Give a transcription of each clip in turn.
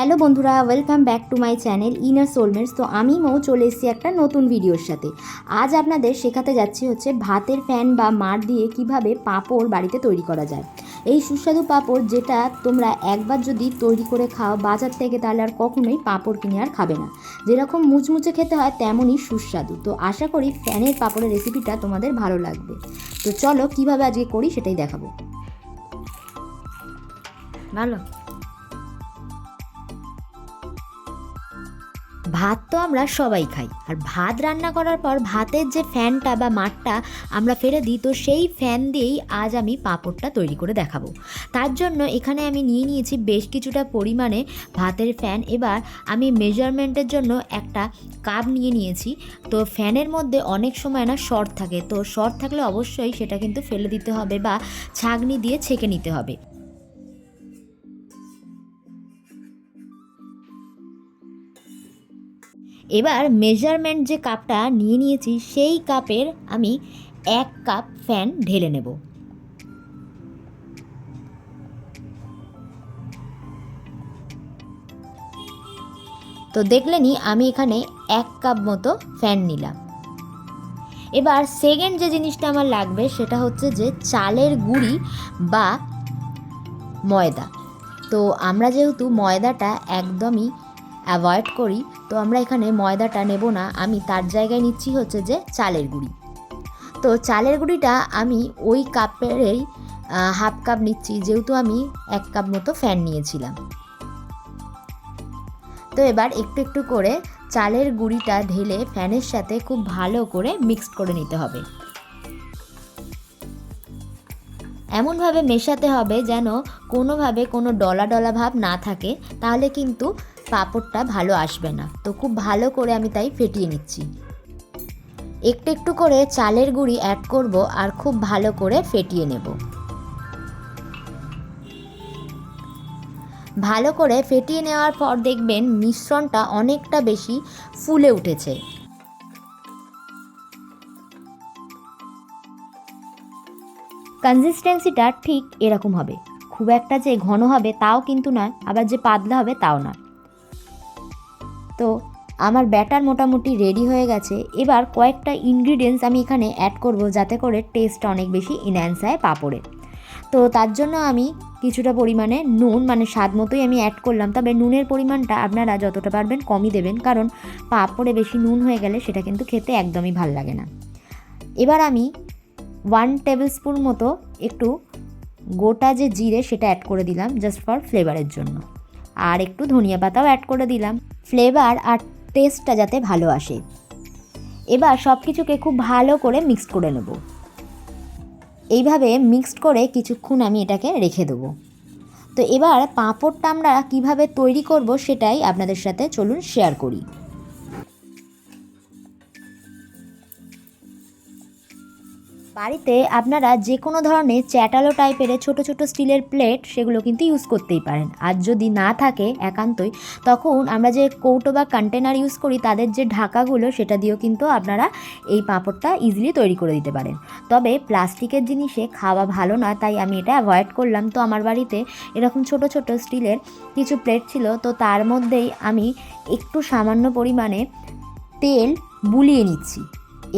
Hello বন্ধুরা welcome back to my channel inner soulmates তো আমি মৌ, চলে এসেছি একটা নতুন ভিডিওর সাথে। আজ আপনাদের শেখাতে যাচ্ছি হচ্ছে ভাতের ফ্যান বা মার দিয়ে কীভাবে পাঁপড় বাড়িতে তৈরি করা যায়। এই সুস্বাদু পাঁপড় যেটা তোমরা একবার যদি তৈরি করে খাও, বাজার থেকে তাহলে আর কখনোই পাঁপড় কিনে আর খাবে না। যেরকম মুচমুচে খেতে হয়, তেমনই সুস্বাদু। তো আশা করি ফ্যানের পাঁপড়ের রেসিপিটা তোমাদের ভালো লাগবে। তো চলো কীভাবে আজকে করি সেটাই দেখাবো। ভালো। ভাত তো আমরা সবাই খাই। আর ভাত রান্না করার পর ভাতের যে ফ্যানটা বা মাঠটা আমরা ফেলে দিই, তো সেই ফ্যান দিয়েই আজ আমি পাঁপড়টা তৈরি করে দেখাবো। তার জন্য এখানে আমি নিয়ে নিয়েছি বেশ কিছুটা পরিমাণে ভাতের ফ্যান। এবার আমি মেজারমেন্টের জন্য একটা কাপ নিয়ে নিয়েছি। তো ফ্যানের মধ্যে অনেক সময় না শর্ট থাকে, তো শর্ট থাকলে অবশ্যই সেটা কিন্তু ফেলে দিতে হবে বা ছাগনি দিয়ে ছেঁকে নিতে হবে। এবার মেজারমেন্ট যে কাপটা নিয়ে নিয়েছি, সেই কাপের আমি এক কাপ ফ্যান ঢেলে নেব। তো দেখলেনি আমি এখানে এক কাপ মতো ফ্যান নিলাম। এবার সেকেন্ড যে জিনিসটা আমার লাগবে, সেটা হচ্ছে যে চালের গুঁড়ি বা ময়দা। তো আমরা যেহেতু ময়দাটা একদমই অ্যাভয়েড করি তো আমরা এখানে ময়দাটা নেব না। আমি তার জায়গায় নিচ্ছি হচ্ছে যে চালের গুঁড়ি। তো চালের গুঁড়িটা আমি ওই কাপেরই হাফ কাপ নিচ্ছি, যেহেতু আমি এক কাপ মতো ফ্যান নিয়েছিলাম। তো এবার একটু একটু করে চালের গুঁড়িটা ঢেলে ফ্যানের সাথে খুব ভালো করে মিক্সড করে নিতে হবে। এমনভাবে মেশাতে হবে যেন কোনোভাবে কোনো ডলা ডলা ভাব না থাকে। তাহলে কিন্তু পাঁপড়টা ভালো আসবে না। তো খুব ভালো করে আমি তাই ফেটিয়ে নিচ্ছি। একটু একটু করে চালের গুঁড়ি অ্যাড করব আর খুব ভালো করে ফেটিয়ে নেব। ভালো করে ফেটিয়ে নেওয়ার পর দেখবেন মিশ্রণটা অনেকটা বেশি ফুলে উঠেছে। কনসিস্টেন্সিটা ঠিক এরকম হবে। খুব একটা যে ঘন হবে তাও কিন্তু নয়, আবার যে পাতলা হবে তাও নয়। তো আমার ব্যাটার মোটামুটি রেডি হয়ে গেছে। এবার কয়েকটা ইনগ্রিডিয়েন্টস আমি এখানে অ্যাড করব যাতে করে টেস্ট অনেক বেশি ইনহ্যান্স হয় পাঁপড়ে তো তার জন্য আমি কিছুটা পরিমাণে নুন মানে স্বাদ মতোই আমি অ্যাড করলাম। তবে নুনের পরিমাণটা আপনারা যতটা পারবেন কমই দেবেন, কারণ পাঁপড়ে বেশি নুন হয়ে গেলে সেটা কিন্তু খেতে একদমই ভালো লাগে না। এবার আমি ওয়ান টেবিল স্পুন মতো একটু গোটা যে জিরে সেটা অ্যাড করে দিলাম জাস্ট ফর ফ্লেভারের জন্য। আর একটু ধনিয়া পাতাও অ্যাড করে দিলাম। ফ্লেভার আর টেস্টটা যাতে ভালো আসে। এবার সব কিছুকে খুব ভালো করে মিক্সড করে নেব। এইভাবে মিক্সড করে কিছুক্ষণ আমি এটাকে রেখে দেবো। তো এবার পাঁপড়টা আমরা কীভাবে তৈরি করব সেটাই আপনাদের সাথে চলুন শেয়ার করি। বাড়িতে আপনারা যে কোনো ধরনের চ্যাটালো টাইপের ছোট ছোট স্টিলের প্লেট সেগুলো কিন্তু ইউজ করতেই পারেন। আর যদি না থাকে একান্তই, তখন আমরা যে কৌটো বা কন্টেনার ইউজ করি, তাদের যে ঢাকাগুলো, সেটা দিয়েও কিন্তু আপনারা এই পাঁপড়টা ইজিলি তৈরি করে দিতে পারেন। তবে প্লাস্টিকের জিনিসে খাওয়া ভালো না, তাই আমি এটা অ্যাভয়েড করলাম। তো আমার বাড়িতে এরকম ছোট ছোট স্টিলের কিছু প্লেট ছিল, তো তার মধ্যেই আমি একটু সামান্য পরিমাণে তেল বুলিয়ে নিচ্ছি।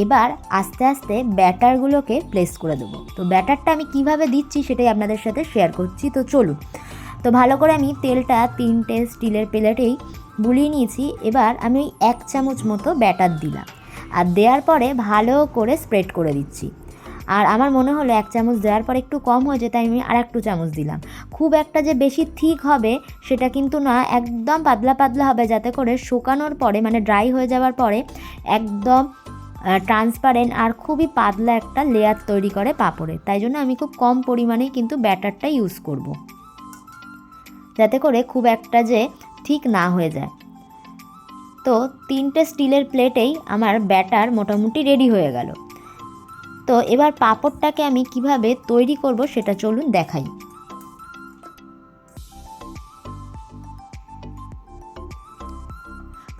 এবার আস্তে আস্তে ব্যাটারগুলোকে প্লেস করে দেবো। তো ব্যাটারটা আমি কীভাবে দিচ্ছি সেটাই আপনাদের সাথে শেয়ার করছি। তো চলুন। তো ভালো করে আমি তেলটা তিনটে স্টিলের প্লেটেই বুলিয়ে নিয়েছি। এবার আমি ওই এক চামচ মতো ব্যাটার দিলাম। আর দেওয়ার পরে ভালো করে স্প্রেড করে দিচ্ছি। আর আমার মনে হলো এক চামচ দেওয়ার পর একটু কম হয়েছে, তাই আমি আর একটু চামচ দিলাম। খুব একটা যে বেশি ঠিক হবে সেটা কিন্তু না, একদম পাতলা পাতলা হবে, যাতে করে শুকানোর পরে মানে ড্রাই হয়ে যাওয়ার পরে একদম ট্রান্সপারেন্ট আর খুবই পাতলা একটা লেয়ার তৈরি করে পাঁপড়ে। তাই জন্য আমি খুব কম পরিমাণে কিন্তু ব্যাটারটা ইউজ করব। যাতে করে খুব একটা যে ঠিক না হয়ে যায়। তো তিনটে স্টিলের প্লেটেই আমার ব্যাটার মোটামুটি রেডি হয়ে গেল। তো এবার পাঁপড়টাকে আমি কীভাবে তৈরি করব সেটা চলুন দেখাই।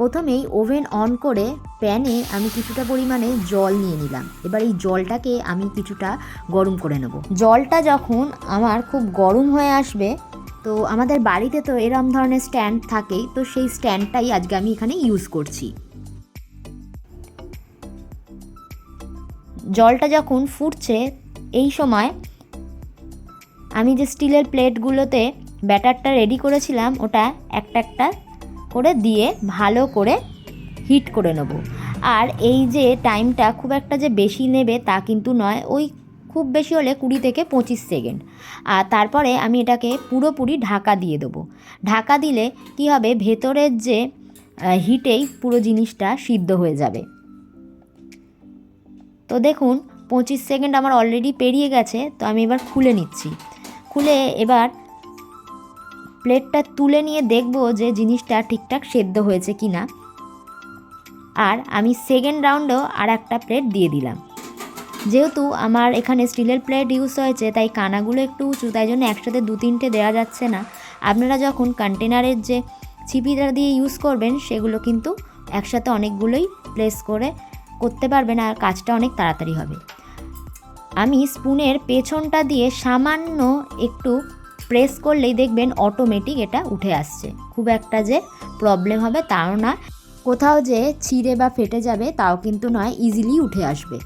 প্রথমেই ওভেন অন করে প্যানে আমি কিছুটা পরিমাণে জল নিয়ে নিলাম। এবার এই জলটাকে আমি কিছুটা গরম করে নেব। জলটা যখন আমার খুব গরম হয়ে আসবে, তো আমাদের বাড়িতে তো এরম ধরনের স্ট্যান্ড থাকেই, তো সেই স্ট্যান্ডটাই আজকে আমি এখানে ইউজ করছি। জলটা যখন ফুটছে, এই সময় আমি যে স্টিলের প্লেটগুলোতে ব্যাটারটা রেডি করেছিলাম, ওটা একটা একটা করে দিয়ে ভালো করে হিট করে নেব। আর এই যে টাইমটা খুব একটা যে বেশি নেবে তা কিন্তু নয়, ওই খুব বেশি হলে কুড়ি থেকে পঁচিশ সেকেন্ড। আর তারপরে আমি এটাকে পুরোপুরি ঢাকা দিয়ে দেবো। ঢাকা দিলে কি হবে? ভেতরের যে হিটেই পুরো জিনিসটা সিদ্ধ হয়ে যাবে। তো দেখুন, পঁচিশ সেকেন্ড আমার অলরেডি পেরিয়ে গেছে, তো আমি এবার খুলে নিচ্ছি। খুলে এবার প্লেটটা তুলে নিয়ে দেখব যে জিনিসটা ঠিকঠাক সেদ্ধ হয়েছে কি না। আর আমি সেকেন্ড রাউন্ডেও আর একটা প্লেট দিয়ে দিলাম। যেহেতু আমার এখানে স্টিলের প্লেট ইউজ হয়েছে, তাই কানাগুলো একটু উঁচু, তাই জন্য একসাথে দু তিনটে দেওয়া যাচ্ছে না। আপনারা যখন কন্টেনারের যে ছিপিটা দিয়ে ইউজ করবেন, সেগুলো কিন্তু একসাথে অনেকগুলোই প্লেস করে করতে পারবেন আর কাজটা অনেক তাড়াতাড়ি হবে। আমি স্পুনের পেছনটা দিয়ে সামান্য একটু প্রেস করলেই দেখবেন অটোমেটিক এটা উঠে আসছে। খুব একটা যে প্রবলেম হবে তাও না। কোথাও যে ছিঁড়ে বা ফেটে যাবে তাও কিন্তু নয় ইজিলি উঠে আসবে।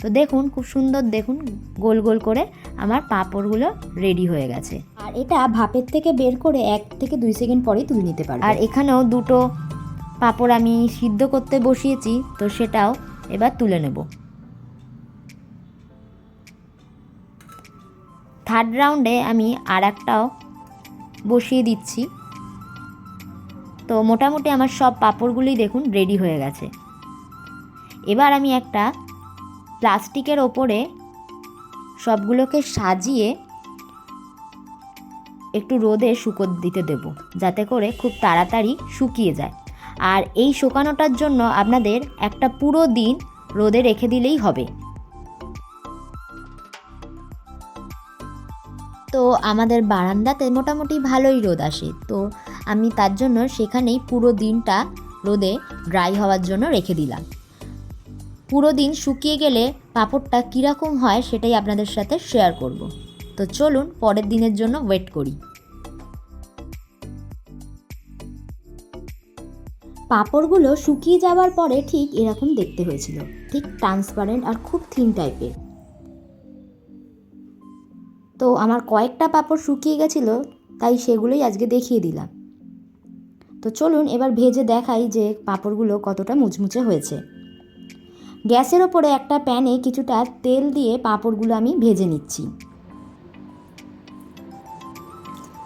তো দেখুন, খুব সুন্দর দেখুন, গোল গোল করে আমার পাঁপড়গুলো রেডি হয়ে গেছে। আর এটা ভাপের থেকে বের করে এক থেকে দুই সেকেন্ড পরেই তুলে নিতে পারবে। আর এখানেও দুটো পাঁপড় আমি সিদ্ধ করতে বসিয়েছি, তো সেটাও এবার তুলে নেব। থার্ড রাউন্ডে আমি আর একটাও বসিয়ে দিচ্ছি। তো মোটামুটি আমার সব পাঁপড়গুলোই দেখুন রেডি হয়ে গেছে। এবার আমি একটা প্লাস্টিকের ওপরে সবগুলোকে সাজিয়ে একটু রোদে শুকো দিতে দেব, যাতে করে খুব তাড়াতাড়ি শুকিয়ে যায়। আর এই শুকানোটার জন্য আপনাদের একটা পুরো দিন রোদে রেখে দিলেই হবে। তো আমাদের বারান্দাতে মোটামুটি ভালোই রোদ আসে। তো আমি তার জন্য সেখানেই পুরো দিনটা রোদে ড্রাই হওয়ার জন্য রেখে দিলাম। পুরো দিন শুকিয়ে গেলে পাঁপড়টা কীরকম হয় সেটাই আপনাদের সাথে শেয়ার করব। তো চলুন পরের দিনের জন্য ওয়েট করি। পাঁপড়গুলো শুকিয়ে যাওয়ার পরে ঠিক এরকম দেখতে হয়েছিল। ঠিক ট্রান্সপারেন্ট আর খুব থিন টাইপের তো আমার কয়েকটা পাঁপড় শুকিয়ে গেছিল, তাই সেগুলোই আজকে দেখিয়ে দিলাম। তো চলুন এবার ভেজে দেখাই যে পাঁপড়গুলো কতটা মুচমুচে হয়েছে। গ্যাসের ওপরে একটা প্যানে কিছুটা তেল দিয়ে পাঁপড়গুলো আমি ভেজে নিচ্ছি।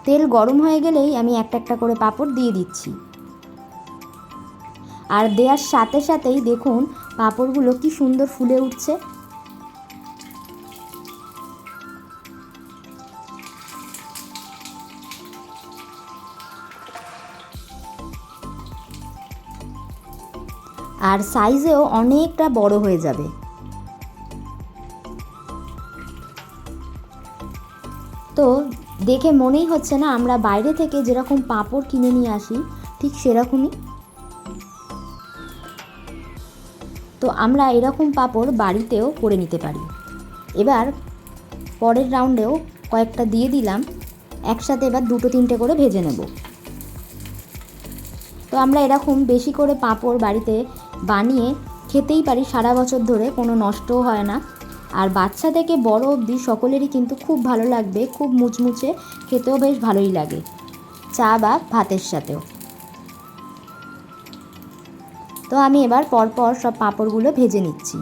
তেল গরম হয়ে গেলেই আমি একটা একটা করে পাঁপড় দিয়ে দিচ্ছি। আর দেওয়ার সাথে সাথেই দেখুন পাঁপড়গুলো কি সুন্দর ফুলে উঠছে। আর সাইজেও অনেকটা বড় হয়ে যাবে। তো দেখে মনেই হচ্ছে না আমরা বাইরে থেকে যেরকম পাঁপড় কিনে নিয়ে আসি, ঠিক সেরকমই। তো আমরা এরকম পাঁপড় বাড়িতেও করে নিতে পারি। এবার পরের রাউন্ডেও কয়েকটা দিয়ে দিলাম, একসাথে এবার দুটো তিনটে করে ভেজে নেব। তো আমরা এরকম বেশি করে পাঁপড় বাড়িতে বানিয়ে খেতেই পারি সারা বছর ধরে, কোনো নষ্টও হয় না। আর বাচ্চা থেকে বড় অবধি সকলেরই কিন্তু খুব ভালো লাগবে, খুব মুচমুচে, খেতেও বেশ ভালোই লাগে। চা বা ভাতের সাথেও। তো আমি এবার পরপর সব পাঁপড়গুলো ভেজে নিচ্ছি।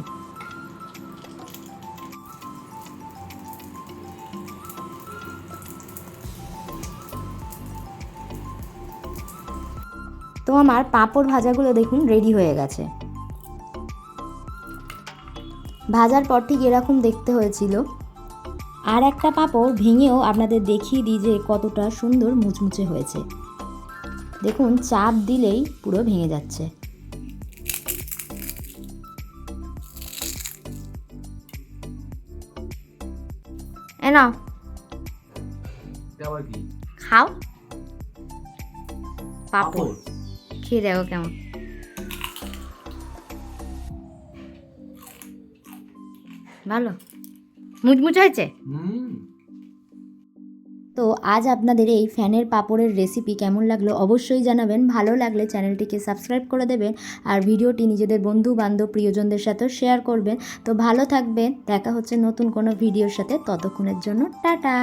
তো আমার পাঁপড় ভাজাগুলো দেখুন রেডি হয়ে গেছে। ভাজার পর ঠিক এরকম দেখতে হয়েছিল। আর একটা পাঁপড় ভেঙেও আপনাদের দেখিয়ে দিই যে কতটা সুন্দর মুচমুচে হয়েছে। দেখুন চাপ দিলেই পুরো ভেঙে যাচ্ছে। খাও। পাপড়? খেয়ে দেখো কেমন। ভালো? মুচমুচ হয়েছে? তো আজ আপনাদের এই ফ্যানের পাপড়ের রেসিপি কেমন লাগল অবশ্যই জানাবেন। ভালো লাগলে চ্যানেলটিকে সাবস্ক্রাইব করে দেবেন আর ভিডিওটি নিজেদের বন্ধু বান্ধব প্রিয়জনদের সাথেও শেয়ার করবেন। তো ভালো থাকবেন দেখা হচ্ছে নতুন কোনো ভিডিওর সাথে। ততক্ষণের জন্য টাটা।